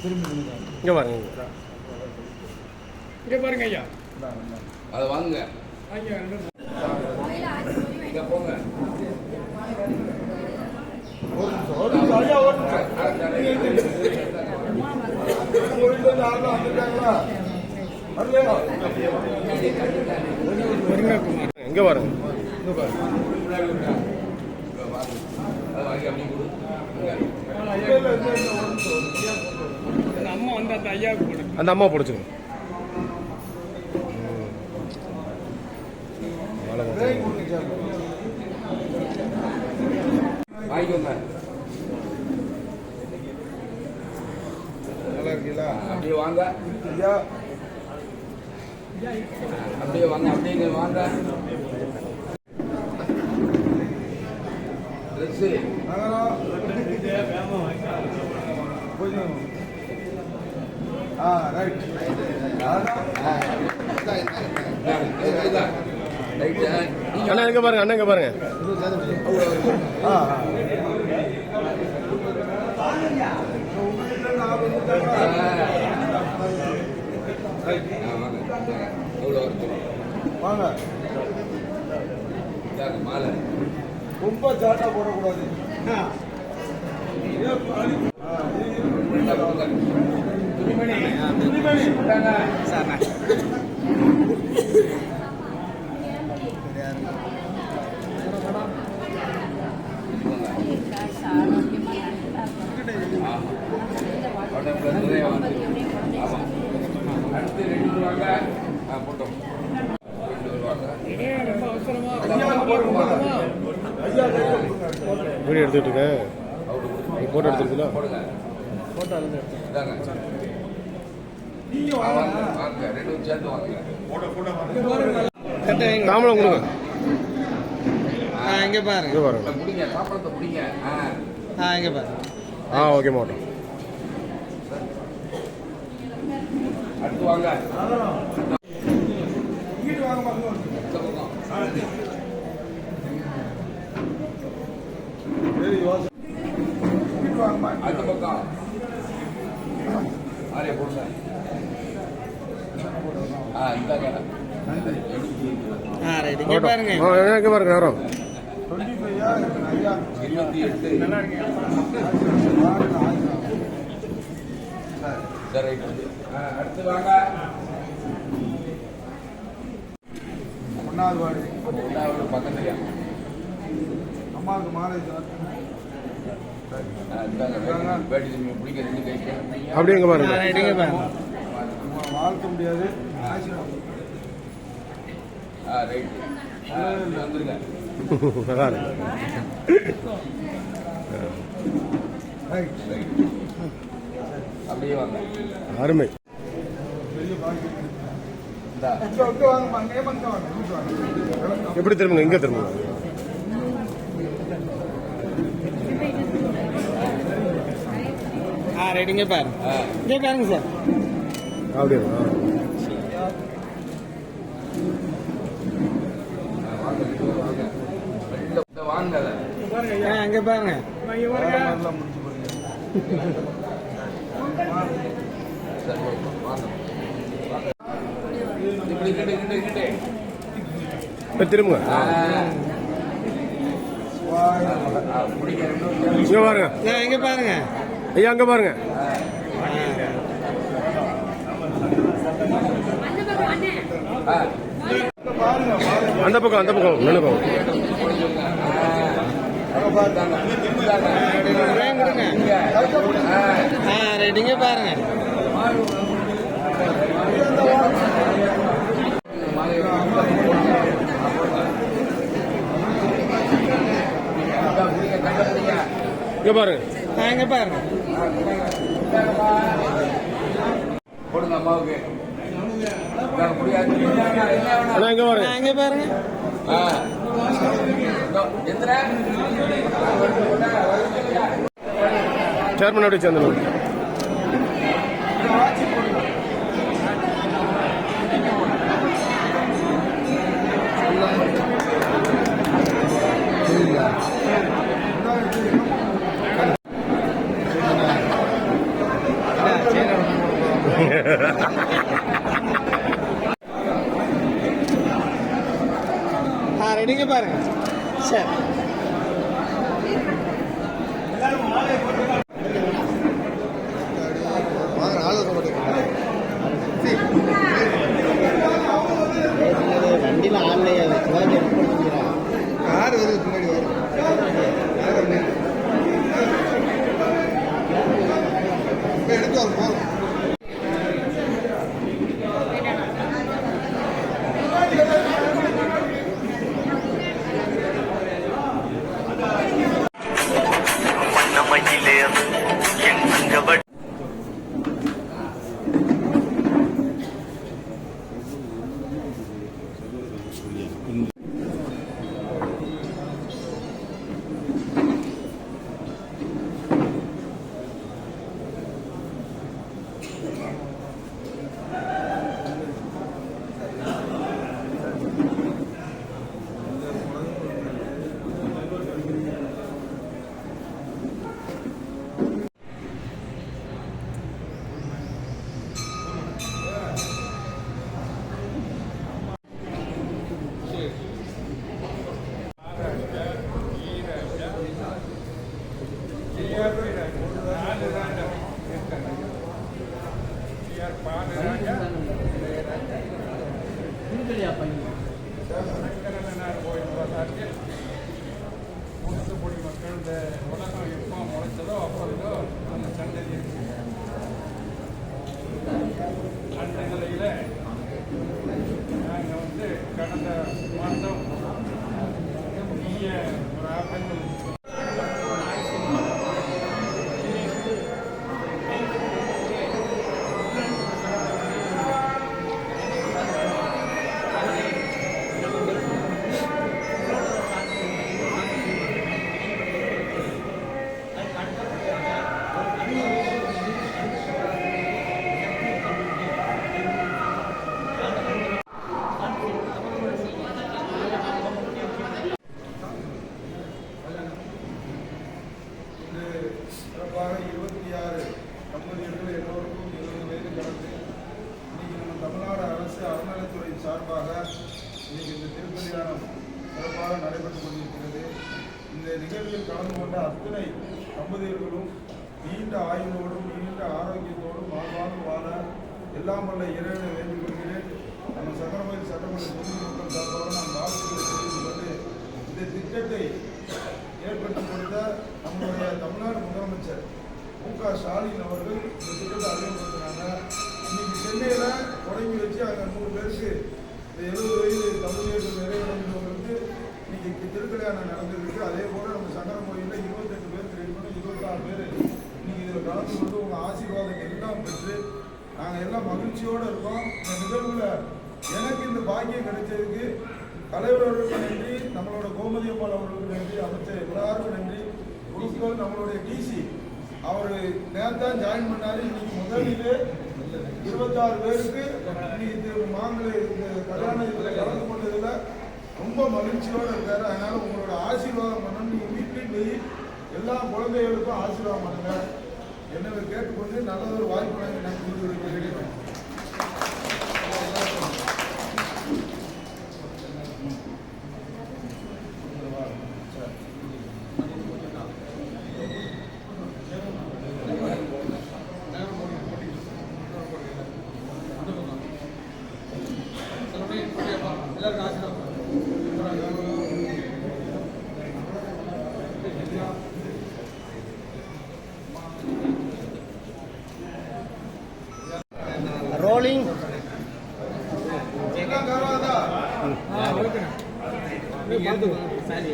இங்கே பாருங்க இங்க பாருங்க ஐயா. அதை ரெண்டு இங்க போங்க. இங்கே பாருங்க. அந்த அம்மா வாங்கிக்கோங்க நல்லா இருக்கீங்களா? அப்படியே வாங்க ஐயா அப்படியே வாங்க அப்படியே வாங்க கொஞ்சம் ஆ ரைட் அண்ணா இங்கே பாருங்க அண்ணா இங்கே பாருங்க. வாங்க. மாலை ரொம்ப ஜாட்டா போடக்கூடாது. அடுத்து ரெண்டு ரூபாங்க போட்டோம் ரெண்டு ரூபாங்க ரொம்ப அவசரமா ஐயா வாங்க வாங்க வாங்க ரெண்டும் சேர்த்து வாங்க தாமலம் கொடுங்க. இங்கே பாருங்க. இங்கே ஆ இங்கே பாருங்க. ஆ ஓகே அடுத்து வாங்க இங்கிட்டு வாங்க பாருங்க இந்த பக்கம் சரி யோசனை இங்கிட்டு வாங்க பாருங்க. அடுத்த பக்கம் ஆரியா போடுங்க ஆ இந்தாங்க ஆ ரைட் இங்கே பாருங்க ஆ இங்கே பாருங்க நேரம் டுவெண்ட்டி ஃபைவ் ஐயா இருபத்தி எட்டு வாங்க, ஆயிரம். சரி ரைட் ஆ அடுத்து வாங்க ஒன்னாவது வார்டு ரெண்டாவது பக்கத்துலையா அம்மாவுக்கு மாலை சார். ஆ இந்தாங்க பேட்டி திரும்பி பிடிக்க ரெண்டு கைக்கு அப்படியே பாருங்க. பாருங்க. வாழ்த்த முடியாது ஆசீர்வாதம். ஆ ரைட் ஆ இப்படி வந்துருங்க நல்லா இருக்கு ரைட் ரைட் அப்படியே வாங்க. அருமை. எப்படி திரும்புங்க? இங்கே திரும்புங்க. ஆ ரைட் இங்கே பாருங்க இங்கே பாருங்க சார். அப்படியே ஆ வாங்க வெளில வாங்க வெளில இந்த வாங்க அதை. ஆ இங்கே பாருங்க இங்க பாருங்க நல்லா முடிச்சு பாருங்க சரி ஓகே, வாங்க வாங்க. இப்படி கிட்ட கிட்ட கிட்ட இப்போ திரும்புங்க. இங்கே பாருங்க. ஆ இங்கே பாருங்க. ஐயா அங்கே பாருங்க. பாருங்க பாருங்க அந்த பக்கம் அந்த பக்கம் நல்ல அங்க பாருங்க. இங்கே பாருங்க இங்கே பாருங்க. போடுங்க அம்மாவுக்கு இங்கே பாருங்க இங்கே பாருங்க. சேர்மன் எப்படி சேர்ந்தோம் ஆ ரெடிங்க பாருங்க சரி இன்னைக்கு இந்த திருக்கல்யாணம் சிறப்பாக நடைபெற்றுக் கொண்டிருக்கிறது. இந்த நிகழ்வில் கலந்து கொண்ட அத்தனை தம்பதியர்களும் நீண்ட ஆயுளோடும் நீண்ட ஆரோக்கியத்தோடும் வாழ்வாக வாழ எல்லாம் வல்ல இறைவனை வேண்டிக் கொள்கிறேன். நம்ம சக்கரமயில் சட்டமன்ற பொதுமக்கள் சார்பாக நான் வாழ்த்துக்களை தெரிவித்துக் கொண்டு இந்த திட்டத்தை ஏற்படுத்தி கொடுத்த நம்மளுடைய தமிழ்நாடு முதலமைச்சர் மு க ஸ்டாலின் அவர்கள் இந்த திட்டத்தை அறிமுகப்படுத்தினாங்க. இன்னைக்கு சென்னையில் தொடங்கி வச்சு அங்கே நூறு பேருக்கு இந்த எழுபது வயது தமிழர்கள் நிறைவடைந்தவங்களுக்கு இன்னைக்கு திருக்கல்யாணம் நடந்திருக்கு. அதே போல் நம்ம சங்கர கோயிலில் இருபத்தெட்டு பேர் ரெடி பண்ணி இருபத்தாறு பேர் இன்னைக்கு இதில் கலந்து கொண்டு உங்கள் ஆசீர்வாதம் எல்லாம் பெற்று நாங்கள் எல்லாம் மகிழ்ச்சியோடு இருக்கோம். இந்த நிகழ்வில் எனக்கு இந்த பாக்கியம் கிடைச்சதுக்கு தலைவர் அவர்களுக்கு நன்றி நம்மளோட கோமதி அம்மாள் அவர்களுக்கு நன்றி அமைச்சர் எல்லாருக்கும் நன்றி. குருக்கள் நம்மளுடைய டிசி அவர் நேத்தான் ஜாயின் பண்ணாரு. இன்னைக்கு முதலிலே இருபத்தாறு பேருக்கு இன்னைக்கு திரு இந்த கல்யாண இதில் கலந்து கொண்டதில் ரொம்ப மகிழ்ச்சியோடு இருக்காரு. அதனால உங்களோட ஆசீர்வாதம் பண்ணணும் நீங்கள் வீட்டுக்கு போய் எல்லா குழந்தைகளுக்கும் ஆசீர்வாதம் பண்ணுங்க. என்னவை கேட்டுக்கொண்டு நல்லதொரு வாய்ப்பு எனக்கு நான் கொடுத்து இருக்கிறேன் ரோலிங் எல்லாம் கவராதா ஓகே ஓகே ஓகே எல்லாம் கவனம் இருக்குதா? சரி சரி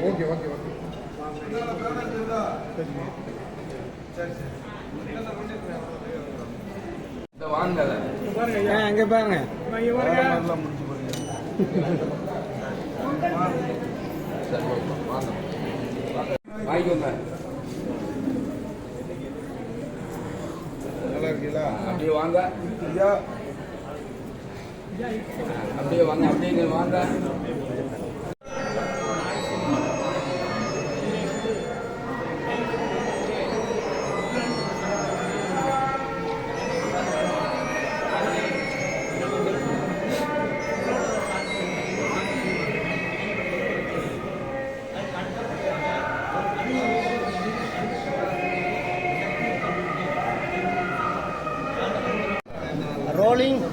இந்த வாங்கல பாருங்க. ஐயா அங்கே பாருங்க நல்லா இருக்கீங்களா அப்படியே வாங்க ஐயா அப்படியே வாங்க அப்படியே வாங்க. Rolling.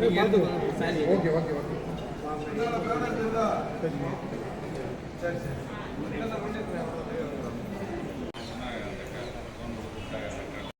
Okay, okay.